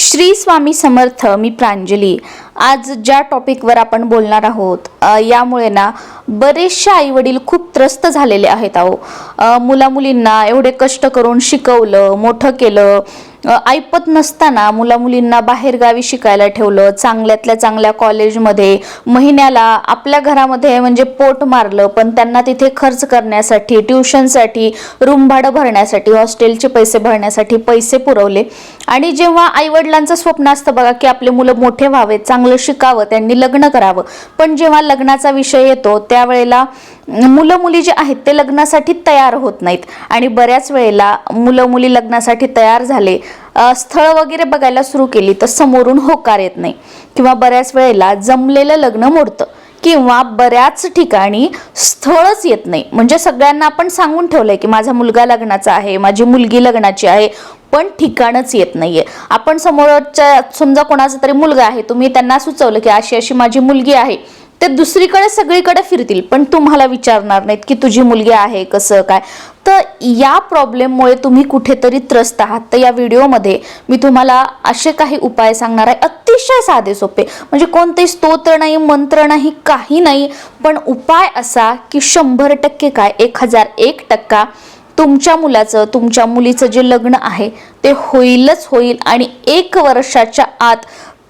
श्री स्वामी समर्थ मी प्रांजली. आज ज्या टॉपिकवर आपण बोलणार आहोत यामुळे ना बरेचसे आईवडील खूप त्रस्त झालेले आहेत अहो. मुलामुलींना एवढे कष्ट करून शिकवलं मोठं केलं. ऐपत नसताना मुलामुलींना बाहेरगावी शिकायला ठेवलं चांगल्यातल्या चांगल्या कॉलेजमध्ये महिन्याला आपल्या घरामध्ये म्हणजे पोट मारलं पण त्यांना तिथे खर्च करण्यासाठी ट्युशनसाठी रूम भाडं भरण्यासाठी हॉस्टेलचे पैसे भरण्यासाठी पैसे पुरवले. आणि जेव्हा आईवडिलांचं स्वप्न असतं बघा की आपले मुलं मोठे व्हावेत चांगलं शिकावं त्यांनी लग्न करावं. पण जेव्हा लग्नाचा विषय येतो त्यावेळेला मुलं मुली जे आहेत ते लग्नासाठी तयार होत नाहीत. आणि बऱ्याच वेळेला मुलं मुली लग्नासाठी तयार झाले स्थळ वगैरे बघायला सुरू केली तर समोरून होकार येत नाही. किंवा बऱ्याच वेळेला जमलेलं लग्न मोडतं. किंवा बऱ्याच ठिकाणी स्थळच येत नाही. म्हणजे सगळ्यांना आपण सांगून ठेवलंय की माझा मुलगा लग्नाचा आहे माझी मुलगी लग्नाची आहे. पण ठिकाणच येत नाहीये. आपण समोरच्या समजा कोणाचा तरी मुलगा आहे तुम्ही त्यांना सुचवलं की अशी अशी माझी मुलगी आहे ते दुसरीकडे सगळीकडे फिरतील पण तुम्हाला विचारणार नाहीत की तुझी मुलगी आहे कसं काय? तर या प्रॉब्लेममुळे तुम्ही कुठेतरी त्रस्त आहात. तर या व्हिडिओमध्ये मी तुम्हाला असे काही उपाय सांगणार आहे अतिशय साधे सोपे. म्हणजे कोणतेही स्तोत्र नाही मंत्र नाही काही नाही पण उपाय असा की शंभर टक्के काय? एक हजार एक टक्का तुमच्या मुलाचं तुमच्या मुलीचं जे लग्न आहे ते होईलच होईल आणि एक वर्षाच्या आत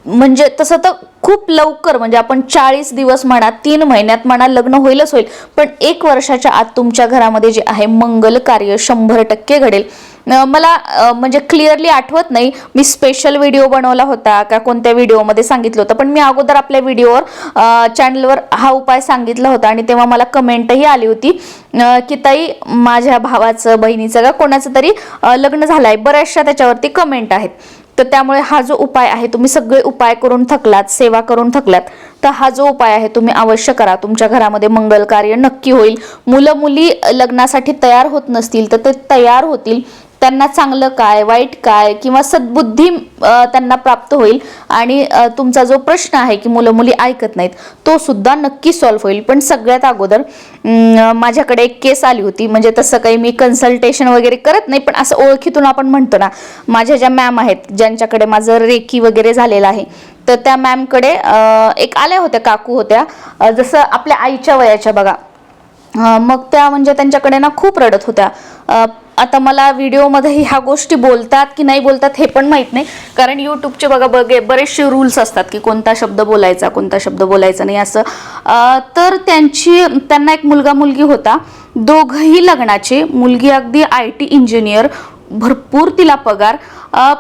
म्हणजे तसं तर खूप लवकर म्हणजे आपण चाळीस दिवस म्हणा तीन महिन्यात म्हणा लग्न होईलच होईल. पण एक वर्षाच्या आत तुमच्या घरामध्ये जे आहे मंगल कार्य शंभर टक्के घडेल. मला म्हणजे क्लिअरली आठवत नाही मी स्पेशल व्हिडिओ बनवला होता का कोणत्या व्हिडिओमध्ये सांगितलं होतं पण मी अगोदर आपल्या व्हिडिओवर चॅनलवर हा उपाय सांगितला होता आणि तेव्हा मला कमेंटही आली होती की ताई माझ्या भावाचं बहिणीचं का कोणाचं तरी लग्न झालं आहे बऱ्याचशा त्याच्यावरती कमेंट आहेत. तर त्यामुळे हा जो उपाय आहे तुम्ही सगळे उपाय करून थकलात सेवा करून थकलात तर हा जो उपाय आहे तुम्ही अवश्य करा. तुमच्या घरामध्ये मंगल कार्य नक्की होईल. मुलं मुली लग्नासाठी तयार होत नसतील तर ते तयार होतील. त्यांना चांगलं काय वाईट काय किंवा सद्बुद्धी त्यांना प्राप्त होईल आणि तुमचा जो प्रश्न आहे की मुलं मुली ऐकत नाहीत तो सुद्धा नक्की सॉल्व्ह होईल. पण सगळ्यात अगोदर माझ्याकडे एक केस आली होती. म्हणजे तसं काही मी कन्सल्टेशन वगैरे करत नाही पण असं ओळखीतून आपण म्हणतो ना माझ्या ज्या मॅम आहेत ज्यांच्याकडे माझं रेकी वगैरे झालेलं आहे तर त्या मॅमकडे एक आल्या होत्या काकू होत्या. जसं आपल्या आईच्या वयाच्या बघा. मग त्या म्हणजे त्यांच्याकडे ना खूप रडत होत्या. आता मला व्हिडिओमध्ये ह्या गोष्टी बोलतात की नाही बोलतात हे पण माहीत नाही. कारण यूट्यूबचे बघा बघे बरेचसे रूल्स असतात की कोणता शब्द बोलायचा कोणता शब्द बोलायचा नाही असं. तर त्यांची त्यांना एक मुलगा मुलगी होता. दोघंही लग्नाचे. मुलगी अगदी आय टी इंजिनियर भरपूर तिला पगार.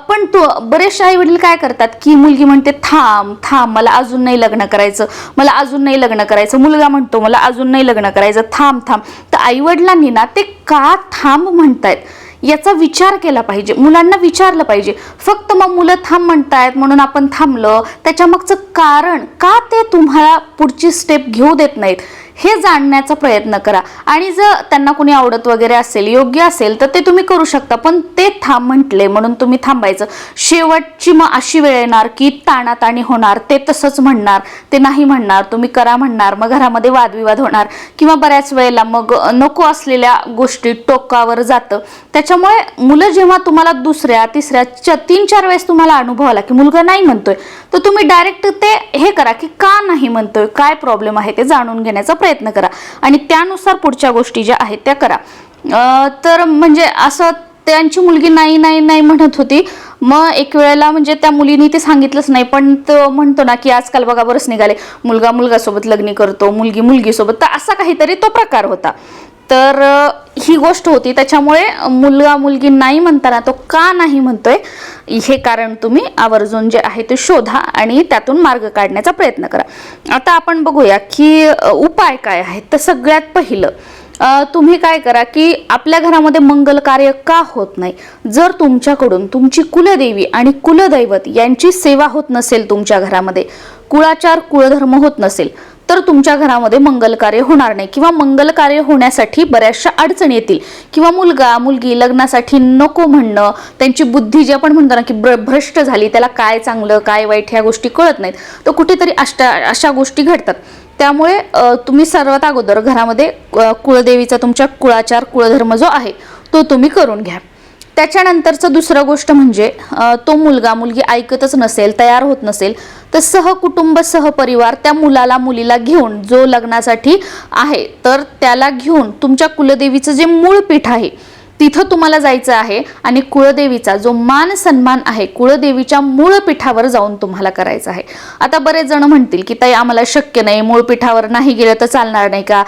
पण तो बरेचसे आई वडील काय करतात की मुलगी म्हणते थांब थांब मला अजून नाही लग्न करायचं. मला अजून नाही लग्न करायचं. मुलगा म्हणतो मला अजून नाही लग्न करायचं. थांब थांब. तर आई वडिलांनी ना ते का थांब म्हणतायत याचा विचार केला पाहिजे. मुलांना विचारलं पाहिजे. फक्त मग मुलं थांब म्हणतायत म्हणून आपण थांबलं. त्याच्या मागचं कारण का ते तुम्हाला पुढची स्टेप घेऊ देत नाहीत? हे जाणण्याचा प्रयत्न करा. आणि जर त्यांना कुणी आवडत वगैरे असेल योग्य असेल तर ते तुम्ही करू शकता. पण ते थांब म्हटले म्हणून तुम्ही थांबायचं. शेवटची मग अशी वेळ येणार की ताणाताणी होणार ते तसंच म्हणणार ते नाही म्हणणार तुम्ही करा म्हणणार मग घरामध्ये वादविवाद होणार किंवा बऱ्याच वेळेला मग नको असलेल्या गोष्टी टोकावर जातं. त्याच्यामुळे मुलं जेव्हा तुम्हाला दुसऱ्या तिसऱ्या च- तीन चार वेळेस तुम्हाला अनुभव आला की मुलगा नाही म्हणतोय तर तुम्ही डायरेक्ट ते हे करा की का नाही म्हणतोय काय प्रॉब्लेम आहे ते जाणून घेण्याचा प्रयत्न करा. आणि त्यानुसार पुढच्या गोष्टी ज्या आहेत त्या करा. तर म्हणजे असं त्यांची मुलगी नाही नाही नाही म्हणत होती. मग एक वेळेला म्हणजे त्या मुलीने ते सांगितलंच नाही. पण तो म्हणतो ना की आजकाल बघा बरंच निघाले. मुलगा मुलगासोबत लग्न करतो मुलगी मुलगीसोबत. तर असा काहीतरी तो प्रकार होता. तर ही गोष्ट होती. त्याच्यामुळे मुलगा मुलगी नाही म्हणताना तो का नाही म्हणतोय हे कारण तुम्ही आवर्जून जे आहे ते शोधा आणि त्यातून मार्ग काढण्याचा प्रयत्न करा. आता आपण बघूया की उपाय काय आहेत? तर सगळ्यात पहिलं तुम्ही काय करा की आपल्या घरामध्ये मंगल कार्य का होत नाही? जर तुमच्याकडून तुमची कुलदेवी आणि कुलदैवत यांची सेवा होत नसेल तुमच्या घरामध्ये कुळाचार कुळधर्म होत नसेल तर तुमच्या घरामध्ये मंगल कार्य होणार नाही किंवा मंगल कार्य होण्यासाठी बऱ्याचशा अडचणी येतील. किंवा मुलगा मुलगी लग्नासाठी नको म्हणणं त्यांची बुद्धी जी आपण म्हणतो ना की भ्र- भ्रष्ट झाली त्याला काय चांगलं काय वाईट ह्या गोष्टी कळत नाहीत. तर कुठेतरी अष्टा अशा गोष्टी घडतात. त्यामुळे तुम्ही सर्वात अगोदर घरामध्ये कुळदेवीचा तुमच्या कुळाचार कुळधर्म जो आहे तो तुम्ही करून घ्या. त्याच्यानंतरचं दुसरं गोष्ट म्हणजे तो मुलगा मुलगी ऐकतच नसेल तयार होत नसेल तर सहकुटुंब सहपरिवार त्या मुलाला मुलीला घेऊन जो लग्नासाठी आहे तर त्याला घेऊन तुमच्या कुलदेवीचं जे मूळ पीठ आहे तिथं तुम्हाला जायचं आहे आणि कुळदेवीचा जो मान सन्मान आहे कुळदेवीच्या मूळ पीठावर जाऊन तुम्हाला करायचा आहे. आता बरेच जण म्हणतील की ताई आम्हाला शक्य नाही मूळ पीठावर नाही गेलं तर चालणार नाही का?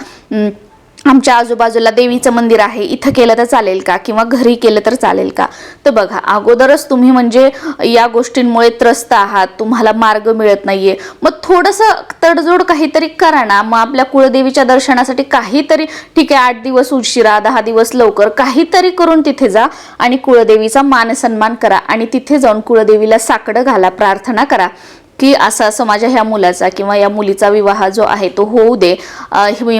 आमच्या आजूबाजूला देवीचं मंदिर आहे इथं केलं तर चालेल का? किंवा घरी केलं तर चालेल का? तर बघा अगोदरच तुम्ही म्हणजे या गोष्टींमुळे त्रस्त आहात तुम्हाला मार्ग मिळत नाहीये. मग थोडंसं तडजोड काहीतरी करा ना. मग आपल्या कुळदेवीच्या दर्शनासाठी काहीतरी ठीक आहे आठ दिवस उशिरा दहा दिवस लवकर काहीतरी करून तिथे जा आणि कुळदेवीचा मान सन्मान करा आणि तिथे जाऊन कुळदेवीला साकडं घाला प्रार्थना करा. की असं असं माझ्या ह्या मुलाचा किंवा या मुलीचा विवाह जो आहे तो होऊ दे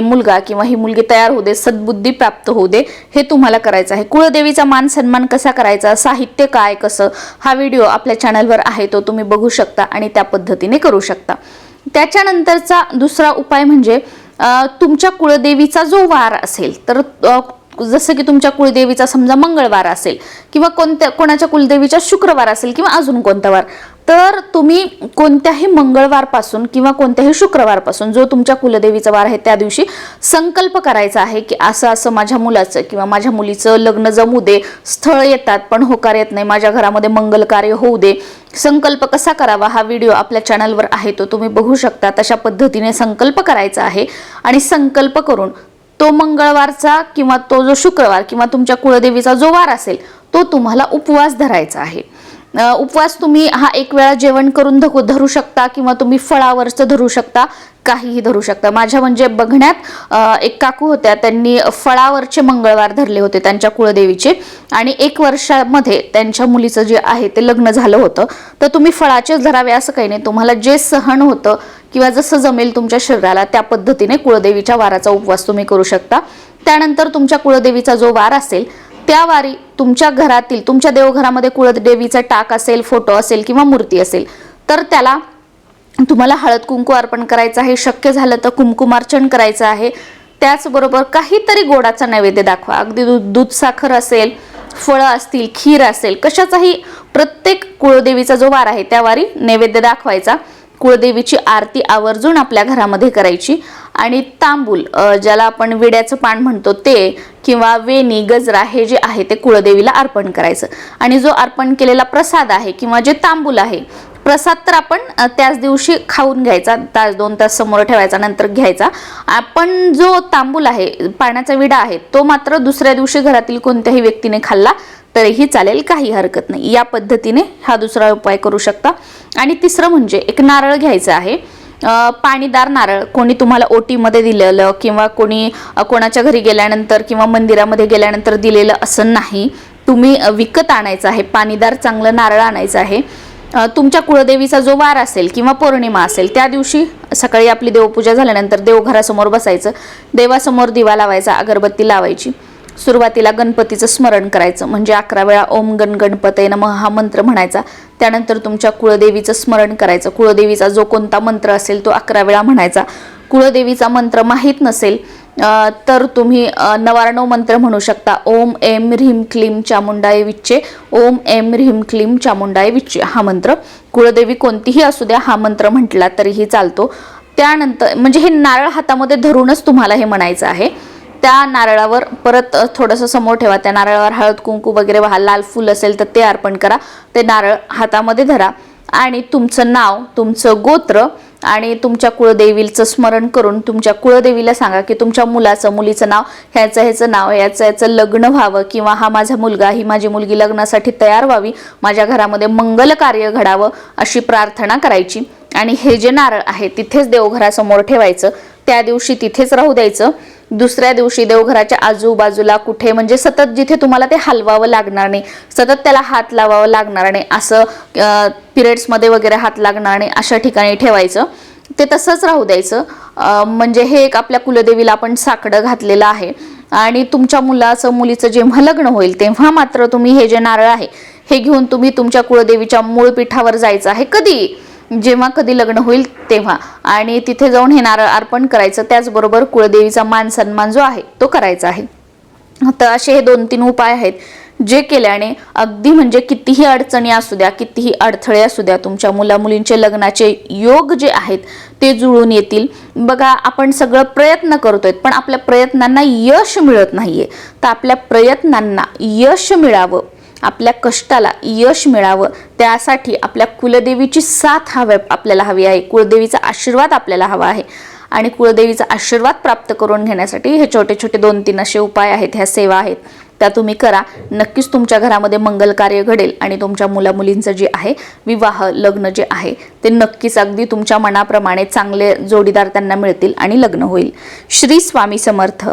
मुलगा किंवा ही मुलगी तयार होऊ दे सद्बुद्धी प्राप्त होऊ दे हे तुम्हाला करायचं आहे. कुळदेवीचा मान सन्मान कसा करायचा साहित्य काय कसं हा व्हिडिओ आपल्या चॅनलवर आहे तो तुम्ही बघू शकता आणि त्या पद्धतीने करू शकता. त्याच्यानंतरचा दुसरा उपाय म्हणजे तुमच्या कुळदेवीचा जो वार असेल तर जसं की तुमच्या कुळदेवीचा समजा मंगळवार असेल किंवा कोणत्या कोणाच्या कुलदेवीचा शुक्रवार असेल किंवा अजून कोणता वार तर तुम्ही कोणत्याही मंगळवारपासून किंवा कोणत्याही शुक्रवारपासून जो तुमच्या कुलदेवीचा वार आहे त्या दिवशी संकल्प करायचा आहे की असं असं माझ्या मुलाचं किंवा माझ्या मुलीचं लग्न जमू दे स्थळ येतात पण होकार येत नाही माझ्या घरामध्ये मंगल कार्य होऊ दे. संकल्प कसा करावा हा व्हिडिओ आपल्या चॅनलवर आहे तो तुम्ही बघू शकता. तशा पद्धतीने संकल्प करायचा आहे आणि संकल्प करून तो मंगळवारचा किंवा तो जो शुक्रवार किंवा तुमच्या कुळदेवीचा जो वार असेल तो तुम्हाला उपवास धरायचा आहे. उपवास तुम्ही हा एक वेळा जेवण करून धकू धरू शकता किंवा तुम्ही फळावरचं धरू शकता काहीही धरू शकता. माझ्या म्हणजे बघण्यात एक काकू होत्या त्यांनी फळावरचे मंगळवार धरले होते त्यांच्या कुळदेवीचे आणि एक वर्षामध्ये त्यांच्या मुलीचं जे आहे ते लग्न झालं होतं. तर तुम्ही फळाचेच धरावे असं काही नाही. तुम्हाला जे सहन होतं किंवा जसं जमेल तुमच्या शरीराला त्या पद्धतीने कुळदेवीच्या वाराचा उपवास तुम्ही करू शकता. त्यानंतर तुमच्या कुळदेवीचा जो वार असेल त्या वारी तुमच्या घरातील तुमच्या देवघरामध्ये कुळदेवीचा टाक असेल फोटो असेल किंवा मूर्ती असेल तर त्याला तुम्हाला हळद कुंकू अर्पण करायचं आहे शक्य झालं तर कुंकुमार्चन करायचं आहे. त्याचबरोबर काहीतरी गोडाचा नैवेद्य दाखवा. अगदी दूध दूध साखर असेल फळं असतील खीर असेल कशाचाही प्रत्येक कुळदेवीचा जो वार आहे त्या वारी नैवेद्य दाखवायचा. कुळदेवीची आरती आवर्जून आपल्या घरामध्ये करायची. आणि तांबूल ज्याला आपण विड्याचं पान म्हणतो ते किंवा वेणी गजरा हे जे आहे ते कुळदेवीला अर्पण करायचं. आणि जो अर्पण केलेला प्रसाद आहे किंवा जे तांबूल आहे प्रसाद तर आपण त्याच दिवशी खाऊन घ्यायचा तास दोन तास समोर ठेवायचा नंतर घ्यायचा. आपण जो तांबूल आहे पाण्याचा विडा आहे तो मात्र दुसऱ्या दिवशी घरातील कोणत्याही व्यक्तीने खाल्ला तरीही चालेल काही हरकत नाही. या पद्धतीने हा दुसरा उपाय करू शकता. आणि तिसरं म्हणजे एक नारळ घ्यायचं आहे. पाणीदार नारळ कोणी तुम्हाला ओटीमध्ये दिलेलं किंवा कोणी कोणाच्या घरी गेल्यानंतर किंवा मंदिरामध्ये गेल्यानंतर दिलेलं असं नाही. तुम्ही विकत आणायचं आहे पाणीदार चांगलं नारळ आणायचं आहे. तुमच्या कुळदेवीचा जो वार असेल किंवा पौर्णिमा असेल त्या दिवशी सकाळी आपली देवपूजा झाल्यानंतर देवघरासमोर बसायचं देवासमोर दिवा लावायचा अगरबत्ती लावायची. सुरुवातीला गणपतीचं स्मरण करायचं. म्हणजे अकरा वेळा ओम गण गणपतय नम हा मंत्र म्हणायचा. त्यानंतर तुमच्या कुळदेवीचं स्मरण करायचं. कुळदेवीचा जो कोणता मंत्र असेल तो अकरा वेळा म्हणायचा. कुळदेवीचा मंत्र माहीत नसेल तर तुम्ही नवारणव मंत्र म्हणू शकता. ओम एम ह्रीम क्लीम चामुंडाय विच्चे. ओम एम ह्रीम क्लीम चामुंडाय विच्चे. हा मंत्र. कुळदेवी कोणतीही असू द्या हा मंत्र म्हटला तरीही चालतो. त्यानंतर म्हणजे हे नारळ हातामध्ये धरूनच तुम्हाला हे म्हणायचं आहे. त्या नारळावर परत थोडंसं समोर ठेवा. त्या नारळावर हळद कुंकू वगैरे व्हा लाल फुल असेल तर ते अर्पण करा. ते नारळ हातामध्ये धरा. आणि तुमचं नाव तुमचं गोत्र आणि तुमच्या कुळदेवीचं स्मरण करून तुमच्या कुळदेवीला सांगा की तुमच्या मुलाचं मुलीचं नाव ह्याचं ह्याचं नाव याचं ह्याचं लग्न व्हावं किंवा हा माझा मुलगा ही माझी मुलगी लग्नासाठी तयार व्हावी. माझ्या घरामध्ये मंगल कार्य घडावं अशी प्रार्थना करायची. आणि हे जे नारळ आहे तिथेच देवघरासमोर ठेवायचं. त्या दिवशी तिथेच राहू द्यायचं. दुसऱ्या दिवशी देवघराच्या आजूबाजूला कुठे? म्हणजे सतत जिथे तुम्हाला ते हलवावं लागणार नाही सतत त्याला हात लावावं लागणार नाही असं पिरियड्समध्ये वगैरे हात लागणार नाही अशा ठिकाणी ठेवायचं. ते तसंच राहू द्यायचं. म्हणजे हे एक आपल्या कुलदेवीला आपण साकडं घातलेलं आहे. आणि तुमच्या मुलाचं मुलीचं जेव्हा लग्न होईल तेव्हा मात्र तुम्ही हे जे नारळ आहे हे घेऊन तुम्ही तुमच्या कुळदेवीच्या मूळ पीठावर जायचं आहे. कधी? जेव्हा कधी लग्न होईल तेव्हा. आणि तिथे जाऊन हे नारळ अर्पण करायचं त्याचबरोबर कुळदेवीचा मान सन्मान जो आहे तो करायचा आहे. तर असे हे दोन तीन उपाय आहेत जे केल्याने अगदी म्हणजे कितीही अडचणी असू द्या कितीही अडथळे असू द्या तुमच्या मुलामुलींचे लग्नाचे योग जे आहेत ते जुळून येतील. बघा आपण सगळं प्रयत्न करतोय पण आपल्या प्रयत्नांना यश मिळत नाहीये. तर आपल्या प्रयत्नांना यश मिळावं आपल्या कष्टाला यश मिळावं त्यासाठी आपल्या कुलदेवीची साथ हव्या आपल्याला हवी आहे. कुलदेवीचा आशीर्वाद आपल्याला हवा आहे. आणि कुलदेवीचा आशीर्वाद प्राप्त करून घेण्यासाठी हे छोटे छोटे दोन तीन असे उपाय आहेत ह्या सेवा आहेत. त्या तुम्ही करा. नक्कीच तुमच्या घरामध्ये मंगल कार्य घडेल आणि तुमच्या मुलामुलींचं जे आहे विवाह लग्न जे आहे ते नक्कीच अगदी तुमच्या मनाप्रमाणे चांगले जोडीदार त्यांना मिळतील आणि लग्न होईल. श्री स्वामी समर्थ.